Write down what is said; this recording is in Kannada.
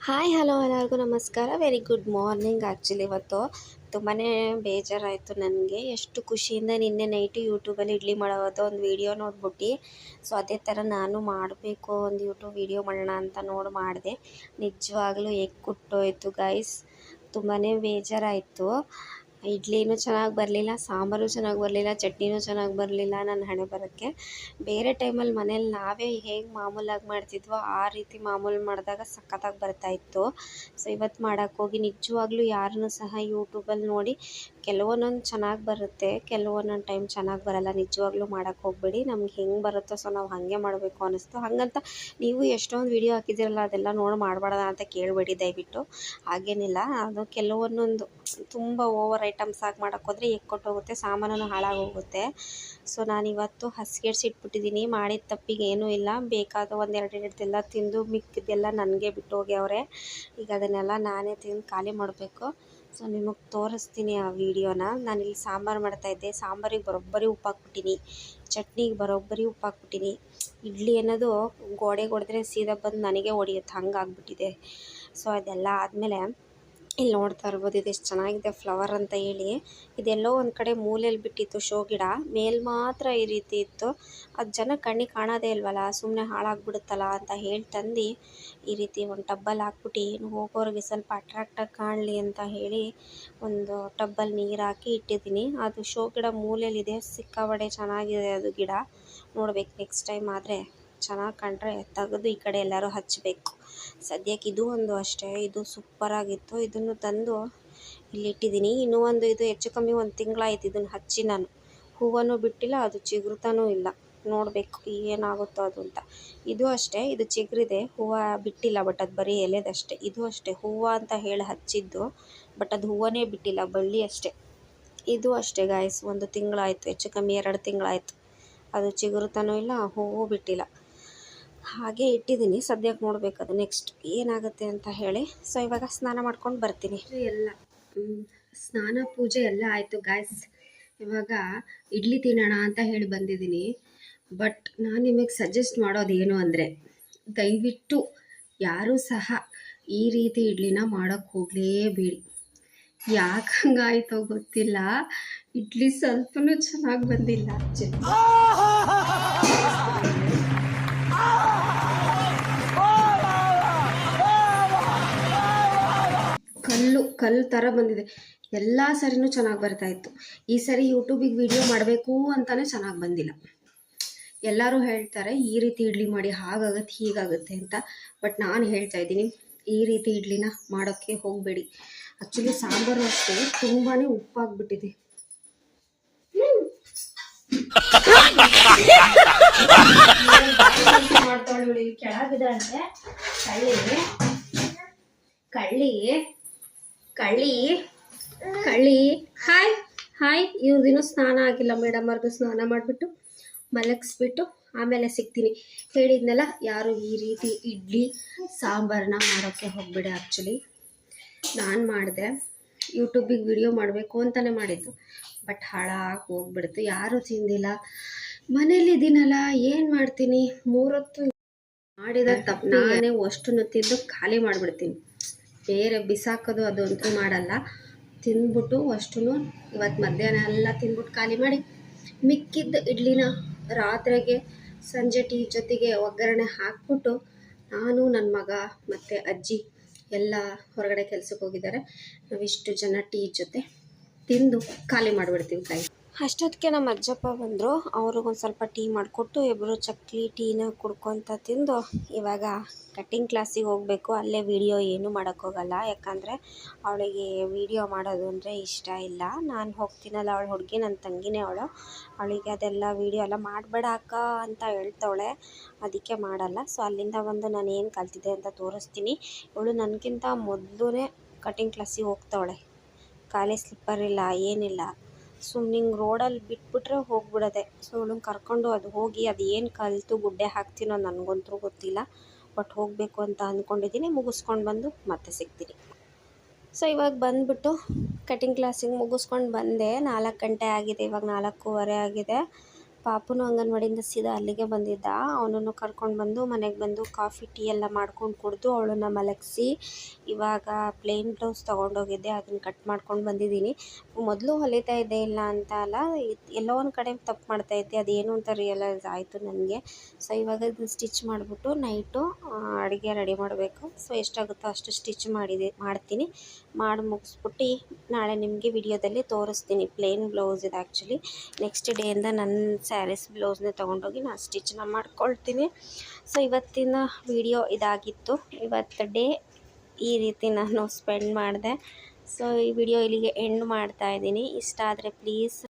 ಹಾಯ್, ಹಲೋ, ಎಲ್ಲರಿಗೂ ನಮಸ್ಕಾರ. ವೆರಿ ಗುಡ್ ಮಾರ್ನಿಂಗ್ ಆ್ಯಕ್ಚುಲಿ ಇವತ್ತು. ತುಂಬಾ ಬೇಜಾರಾಯಿತು ನನಗೆ. ಎಷ್ಟು ಖುಷಿಯಿಂದ ನಿನ್ನೆ ನೈಟು ಯೂಟ್ಯೂಬಲ್ಲಿ ಇಡ್ಲಿ ಮಾಡೋದು ಒಂದು ವೀಡಿಯೋ ನೋಡ್ಬಿಟ್ಟು. ಸೊ ಅದೇ ಥರ ನಾನು ಮಾಡಬೇಕು, ಒಂದು ಯೂಟ್ಯೂಬ್ ವೀಡಿಯೋ ಮಾಡೋಣ ಅಂತ ನೋಡಿ ಮಾಡಿದೆ. ನಿಜವಾಗ್ಲೂ ಹೇಗೆ ಕುಟ್ಟೋಯ್ತು ಗೈಸ್ ತುಂಬಾ ಬೇಜಾರಾಯಿತು. ಇಡ್ಲಿನೂ ಚೆನ್ನಾಗಿ ಬರಲಿಲ್ಲ, ಸಾಂಬಾರು ಚೆನ್ನಾಗಿ ಬರಲಿಲ್ಲ, ಚಟ್ನಿನೂ ಚೆನ್ನಾಗಿ ಬರಲಿಲ್ಲ ನನ್ನ ಹಣೆ ಬರೋಕ್ಕೆ. ಬೇರೆ ಟೈಮಲ್ಲಿ ಮನೇಲಿ ನಾವೇ ಹೇಗೆ ಮಾಮೂಲಾಗಿ ಮಾಡ್ತಿದ್ವೋ ಆ ರೀತಿ ಮಾಮೂಲು ಮಾಡಿದಾಗ ಸಖತ್ತಾಗಿ ಬರ್ತಾಯಿತ್ತು ಸೊ ಇವತ್ತು ಮಾಡೋಕ್ಕೋಗಿ ನಿಜವಾಗ್ಲೂ ಯಾರನ್ನೂ ಸಹ ಯೂಟ್ಯೂಬಲ್ಲಿ ನೋಡಿ ಕೆಲವೊಂದೊಂದು ಚೆನ್ನಾಗಿ ಬರುತ್ತೆ, ಕೆಲವೊಂದೊಂದು ಟೈಮ್ ಚೆನ್ನಾಗಿ ಬರಲ್ಲ, ನಿಜವಾಗ್ಲೂ ಮಾಡೋಕ್ಕೆ ಹೋಗ್ಬೇಡಿ, ನಮ್ಗೆ ಹೆಂಗೆ ಬರುತ್ತೋ ಸೊ ನಾವು ಹಾಗೆ ಮಾಡಬೇಕು ಅನ್ನಿಸ್ತು ಹಾಗಂತ ನೀವು ಎಷ್ಟೊಂದು ವಿಡಿಯೋ ಹಾಕಿದ್ದೀರಲ್ಲ ಅದೆಲ್ಲ ನೋಡಿ ಮಾಡಬಾರ್ದ ಅಂತ ಕೇಳಬೇಡಿ ದಯವಿಟ್ಟು. ಹಾಗೇನಿಲ್ಲ, ಅದು ಕೆಲವೊಂದೊಂದು ತುಂಬ ಓವರ್ ಐಟಮ್ಸ್ ಹಾಕಿ ಮಾಡೋಕ್ಕೋದ್ರೆ ಎಕ್ಕೊಟ್ಟೋಗುತ್ತೆ ಸಾಮಾನು ಹಾಳಾಗೋಗುತ್ತೆ. ಸೊ ನಾನಿವತ್ತು ಹಸಿಗೆಡ್ಸಿ ಇಟ್ಬಿಟ್ಟಿದ್ದೀನಿ ಮಾಡಿದ ತಪ್ಪಿಗೆ ಏನೂ ಇಲ್ಲ. ಬೇಕಾದ ಒಂದು ಎರಡು ಎರಡೆಲ್ಲ ತಿಂದು ಮಿಕ್ಕಿದ್ದೆಲ್ಲ ನನಗೆ ಬಿಟ್ಟು ಹೋಗ್ಯವ್ರೆ ಈಗ ಅದನ್ನೆಲ್ಲ ನಾನೇ ತಿಂದು ಖಾಲಿ ಮಾಡಬೇಕು. ಸೊ ನಿಮಗೆ ತೋರಿಸ್ತೀನಿ ಆ ವಿಡಿಯೋನ. ನಾನಿಲ್ಲಿ ಸಾಂಬಾರು ಮಾಡ್ತಾಯಿದ್ದೆ ಸಾಂಬಾರಿಗೆ ಬರೋಬ್ಬರಿ ಉಪ್ಪು ಹಾಕ್ಬಿಟ್ಟಿನಿ. ಚಟ್ನಿಗೆ ಬರೋಬ್ಬರಿ ಉಪ್ಪು ಹಾಕ್ಬಿಟ್ಟಿನಿ. ಇಡ್ಲಿ ಅನ್ನೋದು ಗೋಡೆಗೆ ಹೊಡೆದ್ರೆ ಸೀದಾ ಬಂದು ನನಗೆ ಹೊಡೆಯುತ್ತೆ ಹಂಗಾಗ್ಬಿಟ್ಟಿದೆ ಸೊ ಅದೆಲ್ಲ ಆದಮೇಲೆ ಇಲ್ಲಿ ನೋಡ್ತಾ ಇರ್ಬೋದು, ಇದು ಎಷ್ಟು ಚೆನ್ನಾಗಿದೆ ಫ್ಲವರ್ ಅಂತ ಹೇಳಿ. ಇದೆಲ್ಲೋ ಒಂದು ಕಡೆ ಮೂಲೆಯಲ್ಲಿ ಬಿಟ್ಟಿತ್ತು ಶೋ ಗಿಡ. ಮೇಲ್ ಮಾತ್ರ ಈ ರೀತಿ ಇತ್ತು. ಅದು ಜನ ಕಣ್ಣಿಗೆ ಕಾಣೋದೇ ಇಲ್ವಲ್ಲ ಸುಮ್ಮನೆ ಹಾಳಾಗ್ಬಿಡುತ್ತಲ್ಲ ಅಂತ ಹೇಳಿ ತಂದು ಈ ರೀತಿ ಒಂದು ಟಬ್ಬಲ್ಲಿ ಹಾಕ್ಬಿಟ್ಟು ಹೋಗೋರಿಗೆ ಸ್ವಲ್ಪ ಅಟ್ರಾಕ್ಟಾಗಿ ಕಾಣಲಿ ಅಂತ ಹೇಳಿ ಒಂದು ಟಬ್ಬಲ್ಲಿ ನೀರು ಹಾಕಿ ಇಟ್ಟಿದ್ದೀನಿ. ಅದು ಶೋ ಗಿಡ ಮೂಲೆಯಲ್ಲಿದೆ ಸಿಕ್ಕಾಬಡೆ ಚೆನ್ನಾಗಿದೆ ಅದು ಗಿಡ. ನೋಡ್ಬೇಕು ನೆಕ್ಸ್ಟ್ ಟೈಮ್ ಆದರೆ. ಚೆನ್ನಾಗಿ ಕಂಡ್ರೆ ತೆಗೆದು ಈ ಕಡೆ ಎಲ್ಲರೂ ಹಚ್ಚಬೇಕು ಸದ್ಯಕ್ಕೆ ಇದು ಒಂದು ಅಷ್ಟೇ, ಇದು ಸೂಪರಾಗಿತ್ತು ಇದನ್ನು ತಂದು ಇಲ್ಲಿ ಇಟ್ಟಿದ್ದೀನಿ. ಇನ್ನೂ ಒಂದು ಇದು ಹೆಚ್ಚು ಕಮ್ಮಿ ಒಂದು ತಿಂಗಳಾಯ್ತು ಇದನ್ನು ಹಚ್ಚಿ ನಾನು. ಹೂವನ್ನು ಬಿಟ್ಟಿಲ್ಲ, ಅದು ಚಿಗುರ್ತಾನೂ ಇಲ್ಲ. ನೋಡಬೇಕು ಏನಾಗುತ್ತೋ ಅದು ಅಂತ. ಇದು ಅಷ್ಟೇ, ಇದು ಚಿಗುರಿದೆ. ಹೂವು ಬಿಟ್ಟಿಲ್ಲ ಬಟ್ ಅದು ಬರೀ ಎಲೆದಷ್ಟೇ. ಇದು ಅಷ್ಟೇ, ಹೂವು ಅಂತ ಹೇಳಿ ಹಚ್ಚಿದ್ದು ಬಟ್ ಅದು ಹೂವನೇ ಬಿಟ್ಟಿಲ್ಲ, ಬಳ್ಳಿ ಅಷ್ಟೇ. ಇದು ಅಷ್ಟೇ ಗಾಯಸ್ ಒಂದು ತಿಂಗಳಾಯಿತು, ಹೆಚ್ಚು ಕಮ್ಮಿ ಎರಡು ತಿಂಗಳಾಯಿತು. ಅದು ಚಿಗುರುತಾನೂ ಇಲ್ಲ, ಹೂವು ಬಿಟ್ಟಿಲ್ಲ. ಹಾಗೆ ಇಟ್ಟಿದ್ದೀನಿ. ಸದ್ಯಕ್ಕೆ ನೋಡಬೇಕು ಅದು ನೆಕ್ಸ್ಟ್ ಏನಾಗುತ್ತೆ ಅಂತ ಹೇಳಿ. ಸೊ ಇವಾಗ ಸ್ನಾನ ಮಾಡ್ಕೊಂಡು ಬರ್ತೀನಿ. ಎಲ್ಲ ಸ್ನಾನ ಪೂಜೆ ಎಲ್ಲ ಆಯಿತು ಗಾಯ್ಸ್ ಇವಾಗ ಇಡ್ಲಿ ತಿನ್ನೋಣ ಅಂತ ಹೇಳಿ ಬಂದಿದ್ದೀನಿ. ಬಟ್ ನಾನು ನಿಮಗೆ ಸಜೆಸ್ಟ್ ಮಾಡೋದು ಏನು ಅಂದರೆ ದಯವಿಟ್ಟು ಯಾರೂ ಸಹ ಈ ರೀತಿ ಇಡ್ಲಿನ ಮಾಡೋಕ್ಕೆ ಹೋಗಲೇಬೇಡಿ. ಯಾಕೆ ಹಂಗಾಯ್ತೋ ಗೊತ್ತಿಲ್ಲ. ಇಡ್ಲಿ ಸ್ವಲ್ಪನೂ ಚೆನ್ನಾಗಿ ಬಂದಿಲ್ಲ ಕಲ್ಲು ಕಲ್ಲು ಥರ ಬಂದಿದೆ. ಎಲ್ಲ ಸರಿನೂ ಚೆನ್ನಾಗಿ ಬರ್ತಾ ಇತ್ತು. ಈ ಸರಿ ಯೂಟ್ಯೂಬಿಗೆ ವಿಡಿಯೋ ಮಾಡಬೇಕು ಅಂತಲೇ ಚೆನ್ನಾಗಿ ಬಂದಿಲ್ಲ. ಎಲ್ಲರೂ ಹೇಳ್ತಾರೆ, ಈ ರೀತಿ ಇಡ್ಲಿ ಮಾಡಿ ಹಾಗಾಗತ್ತೆ ಹೀಗಾಗುತ್ತೆ ಅಂತ. ಬಟ್ ನಾನು ಹೇಳ್ತಾ ಇದ್ದೀನಿ, ಈ ರೀತಿ ಇಡ್ಲಿನ ಮಾಡೋಕ್ಕೆ ಹೋಗಬೇಡಿ. ಆ್ಯಕ್ಚುಲಿ ಸಾಂಬಾರು ಅಷ್ಟೇ ತುಂಬಾ ಉಪ್ಪಾಗ್ಬಿಟ್ಟಿದೆ. ಮಾಡ್ತಾಳೆ ಅಂದ್ರೆ ಕಳ್ಳಿ ಕಳ್ಳಿ ಕಳ್ಳಿ ಕಳ್ಳಿ. ಹಾಯ್ ಹಾಯ್ ದಿನ ಸ್ನಾನ ಆಗಿಲ್ಲ ಮೇಡಮ್ ಅವ್ರದ್ದು ಸ್ನಾನ ಮಾಡಿಬಿಟ್ಟು ಮಲಗಿಸ್ಬಿಟ್ಟು ಆಮೇಲೆ ಸಿಗ್ತೀನಿ. ಹೇಳಿದ್ನಲ್ಲ, ಯಾರು ಈ ರೀತಿ ಇಡ್ಲಿ ಸಾಂಬಾರನ್ನ ಮಾಡೋಕ್ಕೆ ಹೋಗ್ಬೇಡಿ ಆ್ಯಕ್ಚುಲಿ ನಾನು ಮಾಡಿದೆ. ಯೂಟ್ಯೂಬಿಗೆ ವಿಡಿಯೋ ಮಾಡಬೇಕು ಅಂತಲೇ ಮಾಡಿದ್ದು. ಬಟ್ ಹಾಳಾಗಿ ಹೋಗ್ಬಿಡ್ತು. ಯಾರೂ ತಿಂದಿಲ್ಲ. ಮನೇಲಿದ್ದೀನಲ್ಲ, ಏನು ಮಾಡ್ತೀನಿ? ಮೂರೊತ್ತು ಮಾಡಿದ ತಪ್ಪು ನಾನೇ ಅಷ್ಟು ತಿಂದು ಖಾಲಿ ಮಾಡಿಬಿಡ್ತೀನಿ. ಬೇರೆ ಬಿಸಾಕೋದು ಅದು ಅಂತೂ ಮಾಡಲ್ಲ. ತಿಂದ್ಬಿಟ್ಟು ಅಷ್ಟು ಇವತ್ತು ಮಧ್ಯಾಹ್ನ ಎಲ್ಲ ತಿಂದ್ಬಿಟ್ಟು ಖಾಲಿ ಮಾಡಿ. ಮಿಕ್ಕಿದ್ದು ಇಡ್ಲಿನ ರಾತ್ರಿಗೆ ಸಂಜೆ ಟೀ ಜೊತೆಗೆ ಒಗ್ಗರಣೆ ಹಾಕ್ಬಿಟ್ಟು ನಾನು ನನ್ನ ಮಗ ಮತ್ತು ಅಜ್ಜಿ ಎಲ್ಲ ಹೊರಗಡೆ ಕೆಲಸಕ್ಕೆ ಹೋಗಿದ್ದಾರೆ. ನಾವಿಷ್ಟು ಜನ ಟೀ ಜೊತೆ ತಿಂದು ಖಾಲಿ ಮಾಡಿಬಿಡ್ತೀವಿ ಕೈ ಅಷ್ಟೊತ್ತಿಗೆ ನಮ್ಮ ಅಜ್ಜಪ್ಪ ಬಂದರು. ಅವ್ರಿಗೊಂದು ಸ್ವಲ್ಪ ಟೀ ಮಾಡಿಕೊಟ್ಟು ಇಬ್ಬರು ಚಕ್ಲಿ ಟೀನ ಕುಡ್ಕೊತ ತಿಂದು ಇವಾಗ ಕಟ್ಟಿಂಗ್ ಕ್ಲಾಸಿಗೆ ಹೋಗಬೇಕು. ಅಲ್ಲೇ ವಿಡಿಯೋ ಏನೂ ಮಾಡೋಕ್ಕೋಗಲ್ಲ ಯಾಕಂದರೆ ಅವಳಿಗೆ ವಿಡಿಯೋ ಮಾಡೋದು ಅಂದರೆ ಇಷ್ಟ ಇಲ್ಲ. ನಾನು ಹೋಗ್ತೀನಲ್ಲ ಅವಳು ಹುಡುಗಿ ನನ್ನ ತಂಗಿನೇ ಅವಳು. ಅವಳಿಗೆ ಅದೆಲ್ಲ ವಿಡಿಯೋ ಎಲ್ಲ ಮಾಡಬೇಡ ಅಕ್ಕ ಅಂತ ಹೇಳ್ತವಳೆ. ಅದಕ್ಕೆ ಮಾಡಲ್ಲ. ಸೊ ಅಲ್ಲಿಂದ ಬಂದು ನಾನು ಏನು ಕಲ್ತಿದ್ದೆ ಅಂತ ತೋರಿಸ್ತೀನಿ. ಇವಳು ನನಗಿಂತ ಮೊದಲೇ ಕಟ್ಟಿಂಗ್ ಕ್ಲಾಸಿಗೆ ಹೋಗ್ತವಳೆ. ಖಾಲಿ ಸ್ಲಿಪ್ಪರ್ ಇಲ್ಲ, ಏನಿಲ್ಲ. ಸುಮ್ಮನೆ ನಿಂಗೆ ರೋಡಲ್ಲಿ ಬಿಟ್ಬಿಟ್ರೆ ಹೋಗ್ಬಿಡೋದೆ. ಸೊ ಇವಳನ್ನ ಕರ್ಕೊಂಡು ಅದು ಹೋಗಿ ಅದು ಏನು ಕಲಿತು ಗುಡ್ಡೆ ಹಾಕ್ತೀನೋ ನನಗಂತೂ ಗೊತ್ತಿಲ್ಲ. ಬಟ್ ಹೋಗಬೇಕು ಅಂತ ಅಂದ್ಕೊಂಡಿದ್ದೀನಿ ಮುಗಿಸ್ಕೊಂಡು ಬಂದು ಮತ್ತೆ ಸಿಗ್ತೀನಿ. ಸೊ ಇವಾಗ ಬಂದುಬಿಟ್ಟು ಕಟಿಂಗ್ ಕ್ಲಾಸಿಗೆ ಮುಗಿಸ್ಕೊಂಡು ಬಂದೆ. ನಾಲ್ಕು ಗಂಟೆ ಆಗಿದೆ. ಇವಾಗ ನಾಲ್ಕೂವರೆ ಆಗಿದೆ. ಪಾಪುನು ಅಂಗನವಾಡಿಯಿಂದ ಸೀದಾ ಅಲ್ಲಿಗೆ ಬಂದಿದ್ದ. ಅವನನ್ನು ಕರ್ಕೊಂಡು ಬಂದು ಮನೆಗೆ ಬಂದು ಕಾಫಿ, ಟೀ ಎಲ್ಲ ಮಾಡ್ಕೊಂಡು ಕುಡಿದು ಅವಳನ್ನು ಮಲಗಿಸಿ ಇವಾಗ ಪ್ಲೇನ್ ಬ್ಲೌಸ್ ತೊಗೊಂಡೋಗಿದ್ದೆ. ಅದನ್ನು ಕಟ್ ಮಾಡ್ಕೊಂಡು ಬಂದಿದ್ದೀನಿ. ಮೊದಲು ಹೊಲಿತಾ ಇದ್ದೆ ಇಲ್ಲ ಅಂತ ಅಲ್ಲ ಎಲ್ಲೋ ಒಂದು ಕಡೆ ತಪ್ಪು ಮಾಡ್ತಾ ಇದ್ದೆ. ಅದೇನು ಅಂತ ರಿಯಲೈಸ್ ಆಯಿತು ನನಗೆ. ಸೊ ಇವಾಗ ಇದನ್ನ ಸ್ಟಿಚ್ ಮಾಡಿಬಿಟ್ಟು ನೈಟು ಅಡುಗೆ ರೆಡಿ ಮಾಡಬೇಕು. ಸೊ ಎಷ್ಟಾಗುತ್ತೋ ಅಷ್ಟು ಸ್ಟಿಚ್ ಮಾಡಿದೆ, ಮಾಡ್ತೀನಿ. ಮಾಡಿ ಮುಗಿಸ್ಬಿಟ್ಟು ನಾಳೆ ನಿಮಗೆ ವಿಡಿಯೋದಲ್ಲಿ ತೋರಿಸ್ತೀನಿ. ಪ್ಲೇನ್ ಬ್ಲೌಸ್ ಇದು ಆ್ಯಕ್ಚುಲಿ ನೆಕ್ಸ್ಟ್ ಡೇಯಿಂದ ನನ್ನ ಸ್ಯಾರೀಸ್, ಬ್ಲೌಸ್ನೇ ತೊಗೊಂಡೋಗಿ ನಾನು ಸ್ಟಿಚ್ನ ಮಾಡ್ಕೊಳ್ತೀನಿ. ಸೊ ಇವತ್ತಿನ ವಿಡಿಯೋ ಇದಾಗಿತ್ತು. ಇವತ್ತು ಡೇ ಈ ರೀತಿ ನಾನು ಸ್ಪೆಂಡ್ ಮಾಡಿದೆ. ಸೊ ಈ ವಿಡಿಯೋ ಇಲ್ಲಿಗೆ ಎಂಡ್ ಮಾಡ್ತಾ ಇದ್ದೀನಿ. ಇಷ್ಟ ಆದರೆ ಪ್ಲೀಸ್